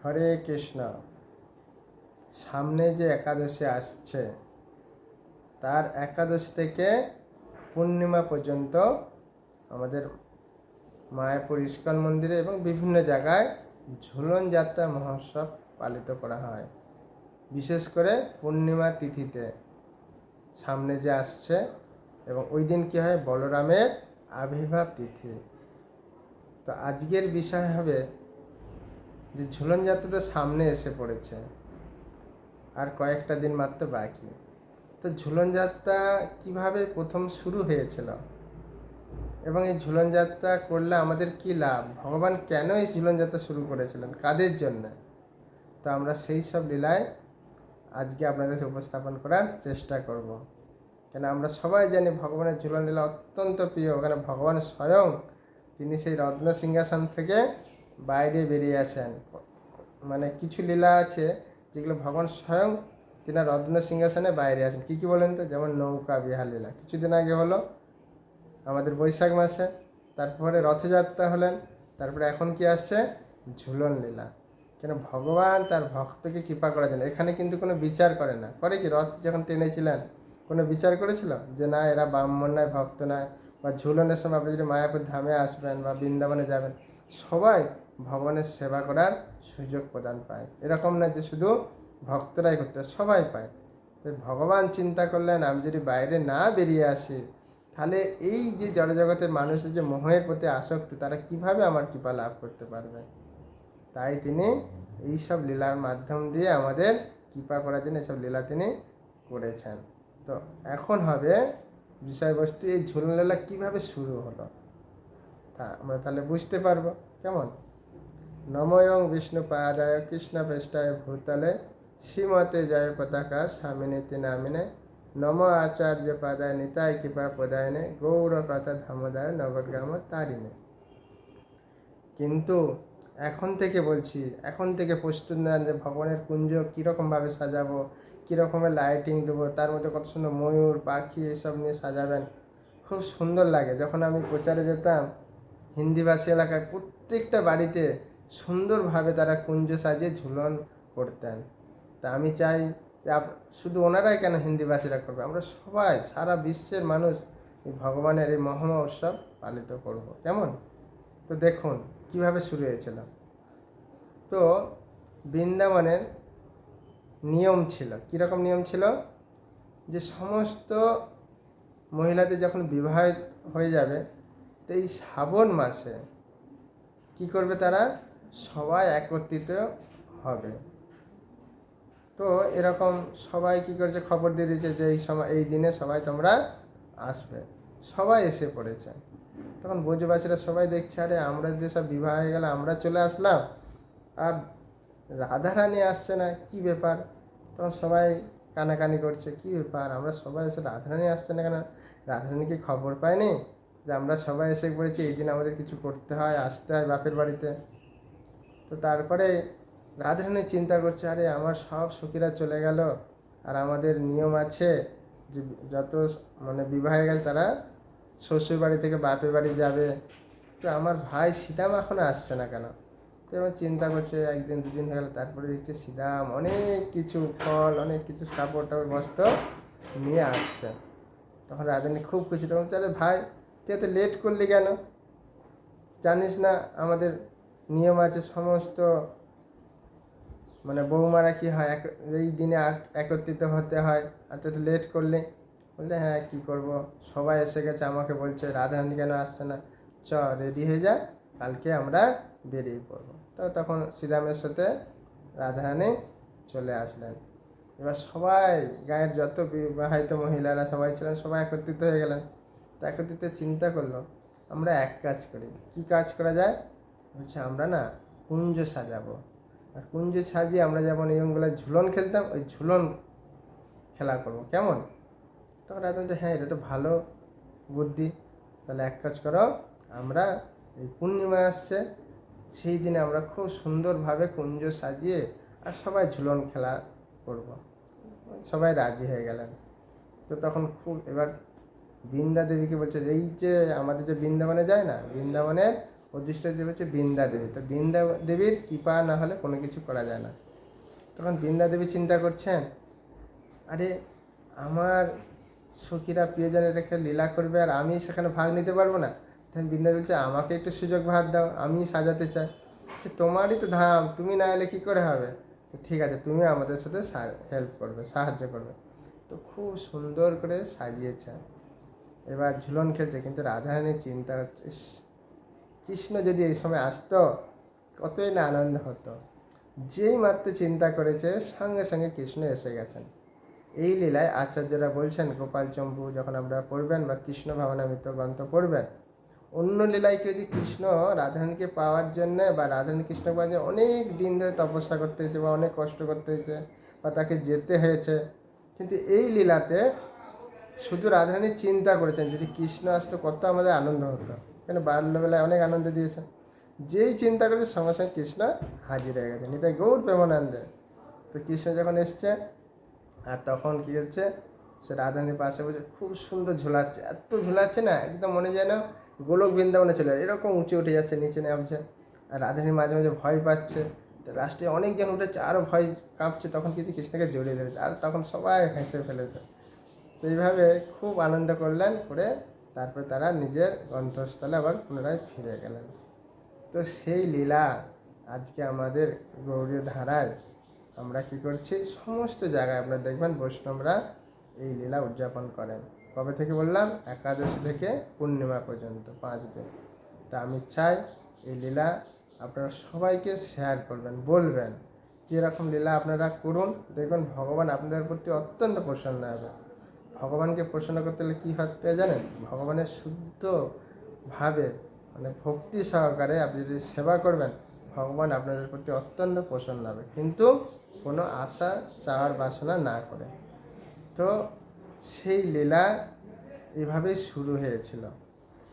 হরে কৃষ্ণ। সামনে যে একাদশী আসছে, তার একাদশী থেকে পূর্ণিমা পর্যন্ত আমাদের মায়াপুর ইস্কন মন্দিরে এবং বিভিন্ন জায়গায় ঝুলন যাত্রা মহোৎসব পালিত করা হয়। বিশেষ করে পূর্ণিমা তিথিতে সামনে যে আসছে এবং ওই দিন কী হয়? বলরামের আবির্ভাব তিথি। তো আজকের বিষয় হবে যে ঝুলন যাত্রা সামনে এসে পড়েছে। আর কয়েকটা দিন মাত্র বাকি। তো ঝুলন যাত্রা কীভাবে প্রথম শুরু হয়েছিল? এবং এই ঝুলন যাত্রা করলে আমাদের কি লাভ? ভগবান কেন এই ঝুলন যাত্রা শুরু করেছিলেন? কাদের জন্য? তো আমরা সেই সব লীলায় আজকে আপনাদের উপস্থাপন করার চেষ্টা করব। কেন আমরা সবাই জানি ভগবানের ঝুলন লীলা অত্যন্ত প্রিয়। ওখানে ভগবান স্বয়ং তিনি সেই রত্ন সিংহাসন থেকে বাইরে বেরিয়ে আসেন। মানে কিছু লীলা আছে যেগুলো ভগবান স্বয়ং তিনি রত্ন সিংহাসনে বাইরে আসেন। কী কী বলেন তো? যেমন নৌকা, বিহার লীলা। কিছুদিন আগে হলো আমাদের বৈশাখ মাসে। তারপরে রথযাত্রা হলেন। তারপরে এখন কি আসছে? ঝুলন লীলা। কেন ভগবান তার ভক্তকে কৃপা করার জন্য। এখানে কিন্তু কোনো বিচার করে না। করে কি? রথ যখন টেনেছিলেন, কোনো বিচার করেছিল? যে না, এরা ব্রাহ্মণ নয়, ভক্ত নয়। বা ঝুলনের সময় আপনি যদি মায়াপুর ধামে আসবেন বা বৃন্দাবনে যাবেন, সবাই ভগবানের সেবা করার সুযোগ প্রদান পায়। এরকম না যে শুধু ভক্তরাই করতে, সবাই পায়। তো ভগবান চিন্তা করলেন, আমি যদি বাইরে না বেরিয়ে আসি, তাহলে এই যে জড়জগতের মানুষের যে মোহের প্রতি আসক্তি, তারা কীভাবে আমার কৃপা লাভ করতে পারবে? তাই তিনি এইসব লীলার মাধ্যম দিয়ে আমাদের কৃপা করার জন্য এসব লীলা তিনি করেছেন। তো এখন হবে বিষয়বস্তু, এই ঝুলন লীলা কীভাবে শুরু হলো? তা আমরা তাহলে বুঝতে পারব। কেমন? নময়ং বিষ্ণু পাদায় কৃষ্ণ পেষ্টায় ভূতলে শ্রীমতে জয় পতাকা স্বামিনীতি নামিনে। নম আচার্য পাদায় নিতায় কৃপা পদায়নে গৌর কথা ধামদায় নগরগ্রাম তারিণে। কিন্তু এখন থেকে বলছি, এখন থেকে প্রস্তুত নেন যে ভবনের কুঞ্জ কীরকমভাবে সাজাবো কীরকমের লাইটিং দেবো, তার মধ্যে কত সুন্দর ময়ূর, পাখি এসব নিয়ে সাজাবেন। খুব সুন্দর লাগে। যখন আমি প্রচারে যেতাম হিন্দিভাষী এলাকায় প্রত্যেকটা বাড়িতে সুন্দরভাবে তারা কুঞ্জ সাজিয়ে ঝুলন করতেন। তা আমি চাই যে শুধু ওনারাই কেন হিন্দিভাষীরা করবে? আমরা সবাই, সারা বিশ্বের মানুষ এই ভগবানের এই মহামা উৎসব পালিত করব। কেমন? তো দেখুন, কীভাবে শুরু হয়েছিল। তো বৃন্দাবনের নিয়ম ছিল। কীরকম নিয়ম ছিল? যে সমস্ত মহিলাদের যখন বিবাহ হয়ে যাবে, তো এই শ্রাবণ মাসে কি করবে তারা? সবাই একত্রিত হবে। তো এরকম সবাই কি করেছে? খবর দিয়ে দিয়েছে যে এই সময়, এই দিনে সবাই তোমরা আসবে। সবাই এসে পড়েছে। তখন ব্রজবাসীরা সবাই দেখছে, আরে আমরা যদি সব বিবাহ হয়ে গেলে, আমরা চলে আসলাম। আর রাধারানী আসছে না, কি ব্যাপার? তখন সবাই কানাকানি করছে, কি ব্যাপার? আমরা সবাই এসে রাধারানী আসছে না কেন? রাধারানী কি খবর পায়নি? যে আমরা সবাই এসে পড়েছি, এই দিন আমাদের কিছু করতে হয়, আসতে হয় বাপের বাড়িতে। তো তারপরে রাধারানী চিন্তা করছে, আরে, আমার সব সখীরা চলে গেল আর আমাদের নিয়ম আছে যে যত মানে বিবাহে গেছে তারা শ্বশুর বাড়ি থেকে বাপের বাড়ি যাবে। তো আমার ভাই সীতাম এখনও আসছে না কেন? তো এবার চিন্তা করছে, একদিন দুদিন হয়ে গেল, তারপরে দেখছে সীতাম অনেক কিছু ফল, অনেক কিছু কাপড় টাপড় বস্ত্র নিয়ে আসছে। তখন রাধারানী খুব খুশি, তখন চলে ভাই, তুই এত লেট করলি কেন? জানিস না, আমাদের নিয়ম আছে সমস্ত মানে বৌমারা কি হয়, এক, এই দিনে একত্রিত হতে হয়, আর তুই তো লেট করলে, বললে হ্যাঁ কী করব? সবাই এসে গেছে, আমাকে বলছে, রাধারানী কেন আসছে না? চ রেডি হয়ে যা, কালকে আমরা বেরিয়ে পড়ব। তো তখন শ্রীরামের সাথে রাধারানী চলে আসলেন। এবার সবাই, গায়ের যত বিবাহিত মহিলারা সবাই ছিলেন, সবাই একত্রিত হয়ে গেলেন। তো একত্রিত চিন্তা করল, আমরা এক কাজ করি। কি কাজ করা যায়? বলছে, আমরা না কুঞ্জ সাজাবো। আর কুঞ্জ সাজিয়ে আমরা যেমন নিয়মগুলো ঝুলন খেলতাম, ওই ঝুলন খেলা করব। কেমন? তখন রাত বলছে হ্যাঁ এটা তো ভালো বুদ্ধি। তাহলে এক কাজ করো, আমরা এই পূর্ণিমা আসছে, সেই দিনে আমরা খুব সুন্দরভাবে কুঞ্জ সাজিয়ে আর সবাই ঝুলন খেলা করব। সবাই রাজি হয়ে গেলেন। তো তখন খুব, এবার বৃন্দা দেবীকে বলছে, এই যে আমাদের যে বৃন্দাবনে যায় না, বৃন্দাবনের অদৃষ্ট দেবী হচ্ছে বৃন্দা দেবী। তো বৃন্দা দেবীর কৃপা না হলে কোনো কিছু করা যায় না। তখন বৃন্দা দেবী চিন্তা করছেন আরে আমার সখীরা প্রিয়জনের রেখে লীলা করবে আর আমি সেখানে ভাগ নিতে পারব না? তখন বৃন্দা বলছে আমাকে একটু সুযোগ ভাগ দাও আমি সাজাতে চাই। বলছে, তোমারই তো ধাম তুমি না এলে কী করে হবে? তো ঠিক আছে তুমি আমাদের সাথে হেল্প করবে সাহায্য করবে। তো খুব সুন্দর করে সাজিয়েছে। এবার ঝুলন খেলছে কিন্তু রাধারানীর চিন্তা হচ্ছে কৃষ্ণ যদি এই সময় আসতো, কতই না আনন্দ হতো। যেই মাত্র চিন্তা করেছে, সঙ্গে সঙ্গে কৃষ্ণ এসে গেছেন। এই লীলায় আচার্যরা বলছেন, গোপাল চম্পু, যখন আমরা পড়বেন বা কৃষ্ণ ভাবনামিত গ্রন্থ পড়বেন, অন্য লীলায় কেউ যে কৃষ্ণ রাধারানীকে পাওয়ার জন্য বা রাধারানী কৃষ্ণ পাওয়ার জন্য অনেক দিন ধরে তপস্যা করতে হয়েছে বা অনেক কষ্ট করতে হয়েছে বা তাকে যেতে হয়েছে। কিন্তু এই লীলাতে শুধু রাধারানী চিন্তা করেছেন, যদি কৃষ্ণ আসতো, কত আমাদের আনন্দ হতো। কেন বাল্যবেলায় অনেক আনন্দ দিয়েছেন? যেই চিন্তা করেছে সঙ্গে সঙ্গে কৃষ্ণ হাজির হয়ে গেছে নিতাই গৌর প্রেমানন্দে। তো কৃষ্ণ যখন এসছে, আর তখন কী হচ্ছে? সে রাধারানীর পাশে বসে খুব সুন্দর ঝোলাচ্ছে। এত ঝোলাচ্ছে না, একদম মনে যায় না গোলক বৃন্দাবনে চলে। এরকম উঁচে উঠে যাচ্ছে, নিচে নামছে। আর রাধারানী মাঝে মাঝে ভয় পাচ্ছে। তো লাস্টে অনেকজন উঠেছে আরও ভয় কাঁপছে, তখন কিছু কৃষ্ণকে জড়িয়ে ধরেছে। আর তখন সবাই হেসে ফেলেছে। তো এইভাবে খুব আনন্দ করলেন করে তারপরে তারা নিজের গন্তস্থলে আবার পুনরায় ফিরে গেলেন। তো সেই লীলা আজকে আমাদের গৌরী ধারায় আমরা কি করছি? সমস্ত জায়গায় আপনারা দেখবেন বৈষ্ণবরা এই লীলা উদযাপন করেন। কবে থেকে বললাম? একাদশী থেকে পূর্ণিমা পর্যন্ত, পাঁচ দিন। তা আমি চাই এই লীলা আপনারা সবাইকে শেয়ার করবেন, বলবেন। যেরকম লীলা আপনারা করুন, দেখবেন ভগবান আপনাদের প্রতি অত্যন্ত প্রসন্ন হবে। ভগবানকে প্রসন্ন করতে হলে কী হতে জানেন? ভগবানের শুদ্ধ ভাবে মানে ভক্তি সহকারে আপনি যদি সেবা করবেন, ভগবান আপনাদের প্রতি অত্যন্ত প্রসন্ন হবে কিন্তু কোনো আশা, চাওয়ার বাসনা না করে। তো সেই লীলা এভাবেই শুরু হয়েছিল।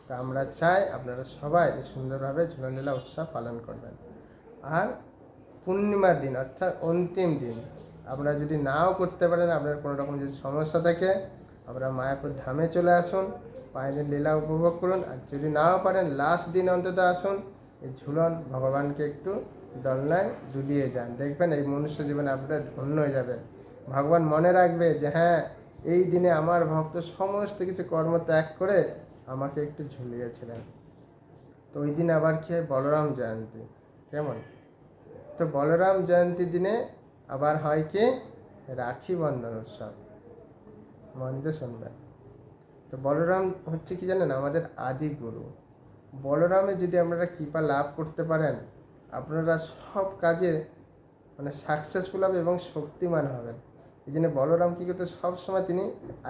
তা আমরা চাই আপনারা সবাই সুন্দরভাবে ঝুলন লীলা উৎসব পালন করবেন। আর পূর্ণিমার দিন, অর্থাৎ অন্তিম দিন আপনারা যদি নাও করতে পারেন, আপনার কোনো রকম যদি সমস্যা থাকে, আপনারা মায়াপুর ধামে চলে আসুন, পায়ের লীলা উপভোগ করুন, আর যদি নাও পারেন লাস্ট দিন অন্তত আসুন, এই ঝুলন ভগবানকে একটু দলনায় দুলিয়ে যান। দেখবেন এই মনুষ্য জীবনে আপনার ধন্য হয়ে যাবে। ভগবান মনে রাখবে যে হ্যাঁ এই দিনে আমার ভক্ত সমস্ত কিছু কর্ম ত্যাগ করে আমাকে একটু ঝুলিয়েছিলেন। তো ওই দিন আবার হয় বলরাম জয়ন্তী। কেমন? তো বলরাম জয়ন্তী দিনে আবার হয় কি? রাখি বন্ধন উৎসব। মন দিয়ে শুনবেন তো বলরাম হচ্ছে কি জানেন? আমাদের আদি গুরু। বলরামে যদি আপনারা কৃপা লাভ করতে পারেন, আপনারা সব কাজে মানে সাকসেসফুল হবে এবং শক্তিমান হবেন। এই জন্য বলরাম কী করতে? সবসময় তিনি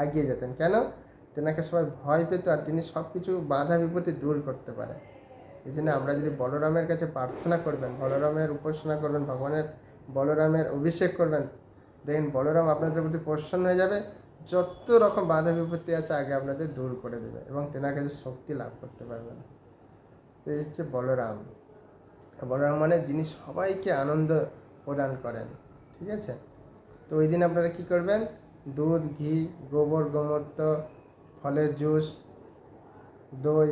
এগিয়ে যেতেন। কেন? তেনাকে সবাই ভয় পেত আর তিনি সব কিছু বাধা বিপত্তি দূর করতে পারে। এই জন্য আমরা যদি বলরামের কাছে প্রার্থনা করবেন, বলরামের উপাসনা করবেন, ভগবানের বলরামের অভিষেক করবেন। দেখেন, বলরাম আপনাদের প্রতি প্রসন্ন হয়ে যাবে। যত রকম বাধা বিপত্তি আছে, আগে আপনাদের দূর করে দেবে এবং তেনার কাছে শক্তি লাভ করতে পারবেন। তো এই হচ্ছে বলরাম। বলরাম মানে যিনি সবাইকে আনন্দ প্রদান করেন, ঠিক আছে? তো ওই দিন আপনারা কী করবেন? দুধ, ঘি, গোবর গোমূত্র ফলের জুস, দই,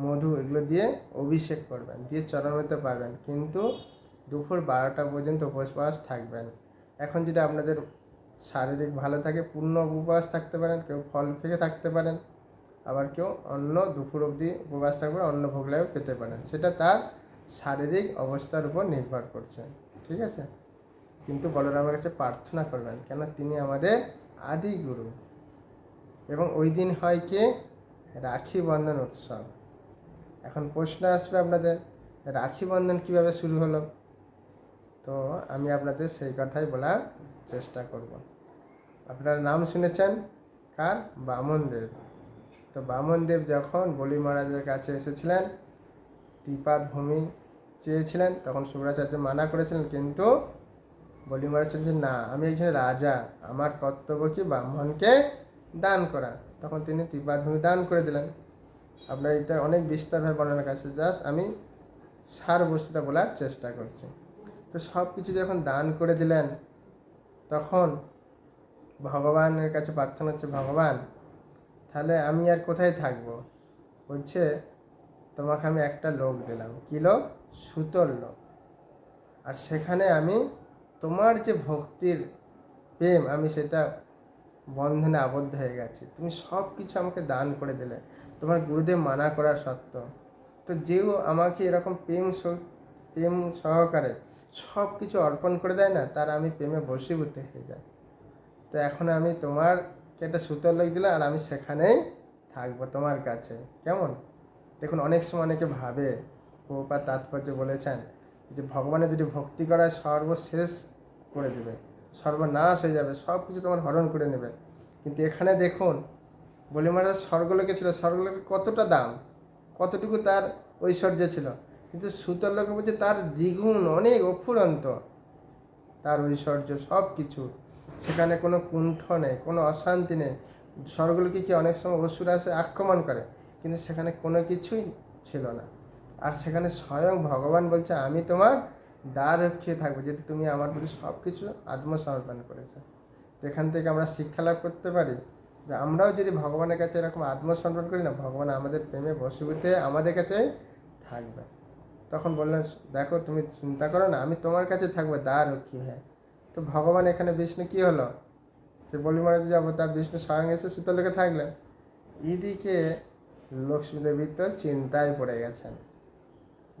মধু এগুলো দিয়ে অভিষেক করবেন, দিয়ে চরণতে পাবেন। কিন্তু দুপুর বারোটা পর্যন্ত উপবাস থাকবেন। এখন যদি আপনাদের শারীরিক ভালো থাকে, পূর্ণ উপবাস থাকতে পারেন, কেউ ফল খেয়ে থাকতে পারেন, আবার কেউ অন্য দুপুর অবধি উপবাস থাকবে অন্য ভোগলাও পেতে পারেন। সেটা তার শারীরিক অবস্থার উপর নির্ভর করছে, ঠিক আছে? কিন্তু বলরামের কাছে প্রার্থনা করবেন, কেন তিনি আমাদের আদি গুরু। এবং ওই দিন হয় কি? রাখি বন্ধন উৎসব। এখন প্রশ্ন আসবে আপনাদের, রাখি বন্ধন কীভাবে শুরু হলো? তো আমি আপনাদের সেই কথাই বলার চেষ্টা করব। আপনারা নাম শুনেছেন? কার? বামনদেব তো বামনদেব যখন বলি মহারাজের কাছে এসেছিলেন, ত্রিপাদ ভূমি চেয়েছিলেন, তখন শুক্রাচার্য মানা করেছিলেন, কিন্তু বলি মহারাজ না, আমি একজন রাজা, আমার কর্তব্য কি ব্রাহ্মণকে দান করা? তখন তিনি ত্রিপাদ ভূমি দান করে দিলেন। আপনার এটা অনেক বিস্তারভাবে বর্ণনা কাছে জাস্ট আমি সার বস্তুটা বলার চেষ্টা করছি। তো সব কিছু যখন দান করে দিলেন, তখন ভগবানের কাছে প্রার্থনা হচ্ছে, ভগবান, তাহলে আমি আর কোথায় থাকব? বলছে, তোমাকে আমি একটা লোক দিলাম। কি লোক? সুতোর লোক। আর সেখানে আমি তোমার যে ভক্তির প্রেম, আমি সেটা বন্ধনে আবদ্ধ হয়ে গেছি। তুমি সব কিছু আমাকে দান করে দিলে। তোমার গুরুদেব মানা করার সত্ত্বেও। তো যেও আমাকে এরকম প্রেম প্রেম সহকারে সব কিছু অর্পণ করে দেয় না তার আমি প্রেমে বসীভূত হয়ে যাই। তো এখন আমি তোমারকে একটা সুতোর লোক দিলাম আর আমি সেখানেই থাকব তোমার কাছে। কেমন? দেখুন অনেক সময় অনেকে ভাবে প্রভুপাত তাৎপর্য বলেছেন যে ভগবানের যদি ভক্তি করা হয়, সর্বশেষ করে দেবে সর্বনাশ হয়ে যাবে সব কিছু তোমার হরণ করে নেবে। কিন্তু এখানে দেখুন বলি মহারাজ স্বর্গলোকে ছিল স্বর্গলোকে কতটা দাম কতটুকু তার ঐশ্বর্য ছিল? কিন্তু সুতোর লোকে বলছে, তার দ্বিগুণ, অনেক অফুরন্ত। তার ঐশ্বর্য সব কিছু সেখানে কোনো কুণ্ঠ নেই, কোনো অশান্তি নেই। স্বর্গলোকে কি অনেক সময় অসুর আসে আক্রমণ করে? কিন্তু সেখানে কোনো কিছুই ছিল না। আর সেখানে স্বয়ং ভগবান বলছে, আমি তোমার দ্বার রক্ষিয়ে থাকব, যেহেতু তুমি আমার প্রতি সব কিছু আত্মসমর্পণ করেছ। এখান থেকে আমরা শিক্ষা লাভ করতে পারি যে, আমরাও যদি ভগবানের কাছে এরকম আত্মসমর্পণ করি না, ভগবান আমাদের প্রেমে বসীভূত আমাদের কাছেই থাকবে। তখন বললেন, দেখো, তুমি চিন্তা করো না, আমি তোমার কাছে থাকব দ্বার রক্ষী হ্যাঁ। তো ভগবান এখানে বিষ্ণু কি হলো? সে বলি মহারাজ যাব তার বিষ্ণু স্বয়ং এসে শীতলকে থাকলেন। এদিকে লক্ষ্মী দেবী তো চিন্তায় পড়ে গেছেন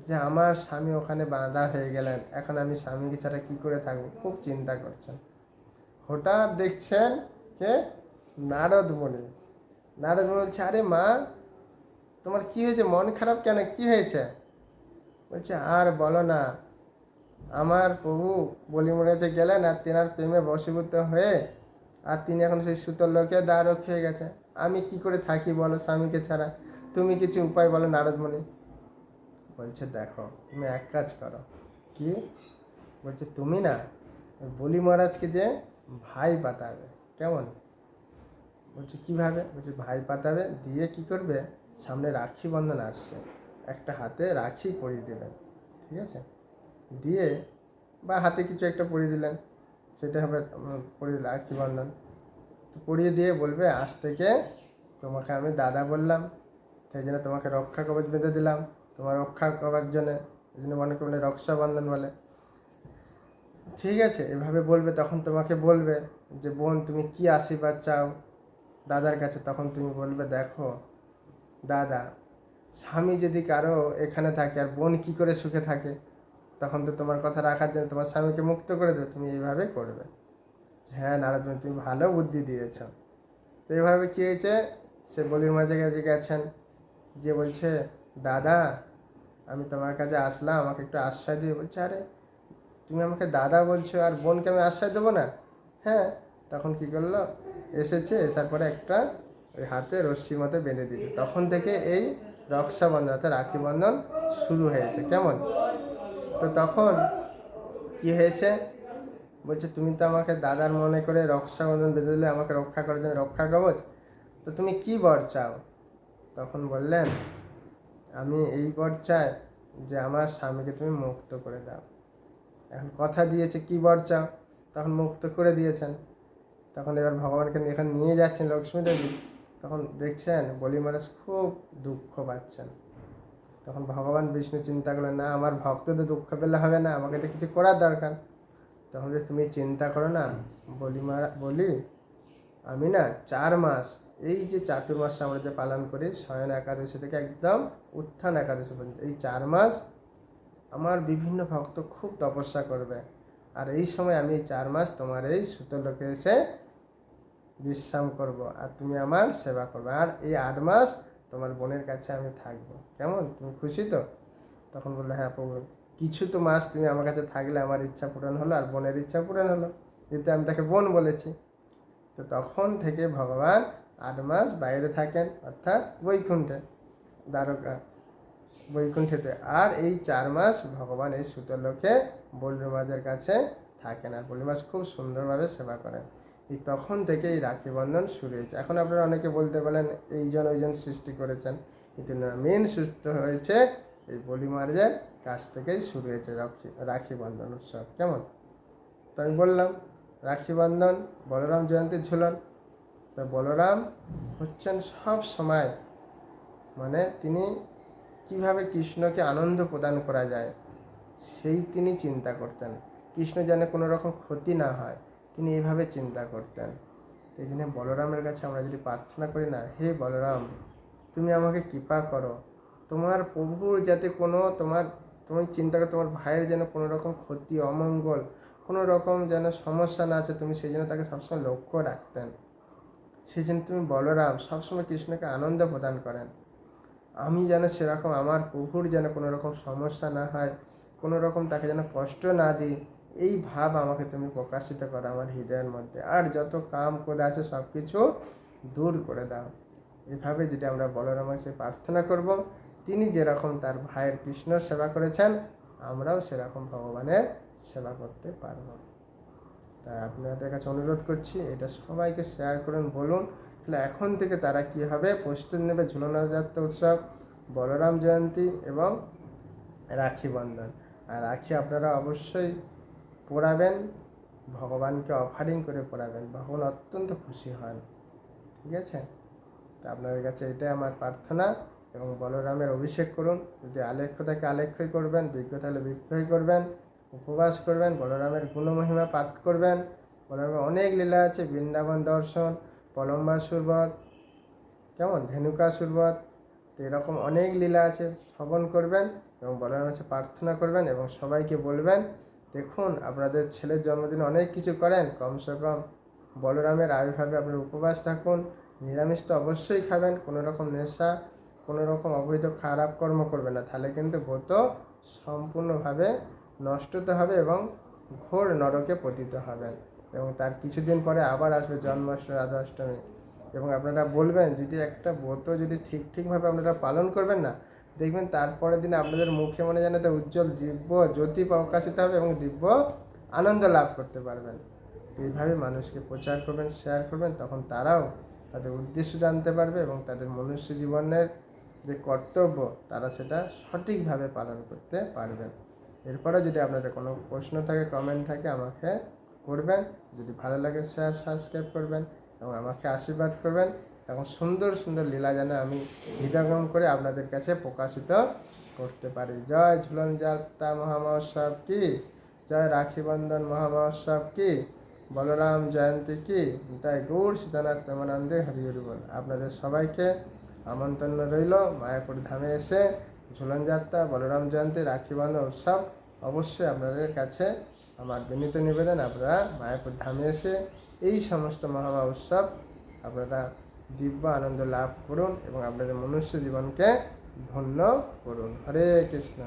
যে আমার স্বামী ওখানে বাঁধা হয়ে গেলেন, এখন আমি স্বামীকে ছাড়া কি করে থাকব? খুব চিন্তা করছেন। হঠাৎ দেখছেন যে নারদ মুনি নারদ মুনি বলছে, আরে মা, তোমার কি হয়েছে? মন খারাপ কেন? কি হয়েছে? বলছে, আর বলো না, আমার প্রভু বলি মরেছে গেলেন আর তেনার প্রেমে বশীভূত হয়ে আর তিনি এখন সেই সুতোর লোকে দ্বারক হয়ে গেছে। আমি কি করে থাকি বলো স্বামীকে ছাড়া? তুমি কিছু উপায় বলো নারদমণি বলছে, দেখো, তুমি এক কাজ করো। কি? বলছে, তুমি না বলি মহারাজকে যে ভাই পাতাবে। কেমন? বলছে, কীভাবে? বলছে, ভাই পাতাবে, দিয়ে কি করবে? সামনে রাখি বন্ধন আসছে। একটা হাতে রাখি পরিয়ে দিলেন, ঠিক আছে? দিয়ে বা হাতে কিছু একটা পরিয়ে দিলেন, সেটা হবে পরিয়ে রাখি বন্ধন পরিয়ে দিয়ে বলবে, আজ থেকে তোমাকে আমি দাদা বললাম সেই জন্য তোমাকে রক্ষা কবচ বেঁধে দিলাম। তোমার রক্ষা করার জন্য, এই জন্য মনে করলে রক্ষাবন্ধন বলে। ঠিক আছে, এভাবে বলবে, তখন তোমাকে বলবে যে, বোন, তুমি কি আশীর্বাদ চাও? দাদার কাছে তখন তুমি বলবে, দেখো, দাদা স্বামী যদি কারও এখানে থাকে আর বোন কি করে সুখে থাকে তখন তো তোমার কথা রাখার জন্য তোমার স্বামীকে মুক্ত করে দেবে তুমি এইভাবে করবে। হ্যাঁ নারদ মুনি, তুমি ভালো বুদ্ধি দিয়েছ। তো এইভাবে কী হয়েছে? সে বলির মাঝে কাছে গেছেন। গিয়ে বলছে দাদা আমি তোমার কাছে আসলাম আমাকে একটু আশ্রয় দিয়ে। বলছে আরে তুমি আমাকে দাদা বলছো আর বোনকে আমি আশ্রয় দেবো না? হ্যাঁ। তখন কি করল? এসেছে এসার পরে একটা ওই হাতে রশ্মি মতো বেঁধে দিয়েছে তখন থেকে এই রক্ষাবন্ধন অর্থাৎ রাখি বন্ধন শুরু হয়েছে, কেমন? তো তখন কি হয়েছে? বলছে, তুমি তো আমাকে দাদার মনে করে রক্ষাবন্ধন বেঁধে দিলে, আমাকে রক্ষা করার জন্য রক্ষা কবচ। তো তুমি কি বর চাও? তখন বললেন, আমি এই বর চাই যে আমার স্বামীকে তুমি মুক্ত করে দাও। এখন কথা দিয়েছে, কি বর চাও? তখন মুক্ত করে দিয়েছেন। তখন এবার ভগবানকে এখানে নিয়ে যাচ্ছেন লক্ষ্মী দেবী তখন দেখছেন বলি মহারাজ খুব দুঃখ পাচ্ছেন। তখন ভগবান বিষ্ণু চিন্তা করলেন, না, আমার ভক্ত তো দুঃখ পেলে হবে না, আমাকে তো কিছু করার দরকার। তখন যে তুমি চিন্তা করো না, বলি মারা, বলি আমি না চার মাস, এই যে চাতুর্মাস আমরা যে পালন করি শয়ন একাদশী থেকে একদম উত্থান একাদশী পর্যন্ত, এই চার মাস আমার বিভিন্ন ভক্ত খুব তপস্যা করবে। আর এই সময় আমি চার মাস তোমার এই সুতলোকে এসে বিশ্রাম করব আর তুমি আমার সেবা করবে। আর এই আট মাস তোমার বোনের কাছে আমি থাকব। কেমন? তুমি খুশি তো? তখন বলল হ্যাঁ প্রভু কিছু তো মাস তুমি আমার কাছে থাকলে আমার ইচ্ছা পূরণ হলো আর বোনের ইচ্ছা পূরণ হলো। যেহেতু আমি তাকে বোন বলেছি। তো তখন থেকে ভগবান আট মাস বাইরে থাকেন, অর্থাৎ বৈকুণ্ঠে, দ্বারকা বৈকুণ্ঠেতে। আর এই চার মাস ভগবান এই সুতলোকে বল্লমাজের কাছে থাকেন আর বল্লমাজ খুব সুন্দরভাবে সেবা করেন। তখন থেকে এই রাখি বন্ধন শুরু হয়েছে। এখন আপনারা অনেকে বলতে পারেন এইজন ওইজন সৃষ্টি করেছেন। কিন্তু না মেন সুস্থ হয়েছে এই বলিমার্জের কাছ থেকেই শুরু হয়েছে রাখি রাখি বন্ধন উৎসব। কেমন? তো আমি বললাম, রাখি বন্ধন, বলরাম জয়ন্তীর ঝুলন। তো বলরাম হচ্ছেন সব সময় মানে তিনি কীভাবে কৃষ্ণকে আনন্দ প্রদান করা যায়, সেই তিনি চিন্তা করতেন। কৃষ্ণ যেন কোনো রকম ক্ষতি না হয়। তিনি এইভাবে চিন্তা করতেন। এই জন্য বলরামের কাছে আমরা যদি প্রার্থনা করি না, হে বলরাম, তুমি আমাকে কৃপা করো। তোমার প্রভুর যাতে কোনো তোমার, তুমি চিন্তা করো তোমার ভাইয়ের যেন কোনো রকম ক্ষতি, অমঙ্গল, কোনো রকম যেন সমস্যা না আছে, তুমি সেই জন্য তাকে সবসময় লক্ষ্য রাখতেন। সেই জন্য তুমি বলরাম, সবসময় কৃষ্ণকে আনন্দ প্রদান করেন। আমি যেন সেরকম আমার প্রভুর যেন কোনো রকম সমস্যা না হয়, কোনো রকম তাকে যেন কষ্ট না দিই এই ভাব আমাকে তুমি প্রকাশিত করো আমার হৃদয়ের মধ্যে। আর যত কাম করে আছে সব কিছু দূর করে দাও। এভাবে যদি আমরা বলরামের কাছে প্রার্থনা করব, তিনি যেরকম তার ভাইয়ের কৃষ্ণর সেবা করেছেন, আমরাও সেরকম ভগবানের সেবা করতে পারব। তাই আপনাদের কাছে অনুরোধ করছি, এটা সবাইকে শেয়ার করুন, বলুন, তাহলে এখন থেকে তারা কি হবে? প্রস্তুত নেবে ঝুলনা যাত্রা উৎসব, বলরাম জয়ন্তী এবং রাখি বন্ধন। আর রাখি আপনারা অবশ্যই পড়াবেন, ভগবানকে অফারিং করে পড়াবেন, ভগবান অত্যন্ত খুশি হন। ঠিক আছে? তা আপনাদের কাছে এটাই আমার প্রার্থনা এবং বলরামের অভিষেক করুন। যদি আলেখ্য থাকে আলেখ্যই করবেন, বিজ্ঞ থাকলে বিজ্ঞই করবেন, উপবাস করবেন, বলরামের গুণমহিমা পাঠ করবেন, বলরামের অনেক লীলা আছে, বৃন্দাবন দর্শন পলম্বা সুরবত, কেমন? ধেনুকা সুরবত, তো এরকম অনেক লীলা আছে, শ্রবণ করবেন এবং বলরামের কাছে প্রার্থনা করবেন এবং সবাইকে বলবেন দেখুন, আপনাদের ছেলের জন্মদিনে অনেক কিছু করেন। কমসে কম বলরামের আবির্ভাবে আপনার উপবাস থাকুন। নিরামিষ তো অবশ্যই খাবেন, কোনো রকম নেশা, কোনো রকম অবৈধ খারাপ কর্ম করবে না। তাহলে কিন্তু ব্রত সম্পূর্ণভাবে নষ্ট তো হবে এবং ঘোর নরকে পতিত হবেন। এবং তার কিছুদিন পরে আবার আসবে জন্মাষ্টমী, রাধাষ্টমী। এবং আপনারা বলবেন, যদি একটা ব্রত যদি ঠিক ঠিকভাবে আপনারা পালন করবেন না দেখবেন তারপরের দিনে আপনাদের মুখে মনে যেন একটা উজ্জ্বল দিব্য জ্যোতি প্রকাশিত হবে এবং দিব্য আনন্দ লাভ করতে পারবেন। এইভাবে মানুষকে প্রচার করবেন শেয়ার করবেন, তখন তারাও তাদের উদ্দেশ্য জানতে পারবে এবং তাদের মনুষ্য জীবনের যে কর্তব্য, তারা সেটা সঠিকভাবে পালন করতে পারবেন এরপরে যদি আপনাদের কোনো প্রশ্ন থাকে কমেন্ট থাকে, আমাকে করবেন। যদি ভালো লাগে শেয়ার সাবস্ক্রাইব করবেন এবং আমাকে আশীর্বাদ করবেন। এবং সুন্দর সুন্দর লীলা যেন আমি হৃদয়ঙ্গম করে আপনাদের কাছে প্রকাশিত করতে পারি। জয় ঝুলন যাত্রা মহামহোৎসব কি? জয় রাখি বন্ধন মহামহোৎসব কি? বলরাম জয়ন্তী কি? তাই গৌর সীতানাথ প্রেমানন্দে হরি বল। আপনাদের সবাইকে আমন্ত্রণ রইল। মায়াপুর ধামে এসে ঝুলন যাত্রা, বলরাম জয়ন্তী, রাখি বন্ধন উৎসব অবশ্যই আপনাদের কাছে আমার বিনীত নিবেদন। আপনারা মায়াপুর ধামে এসে এই সমস্ত মহামা উৎসব আপনারা দিব্য আনন্দ লাভ করুন এবং আপনাদের মনুষ্য জীবনকে ধন্য করুন। হরে কৃষ্ণ।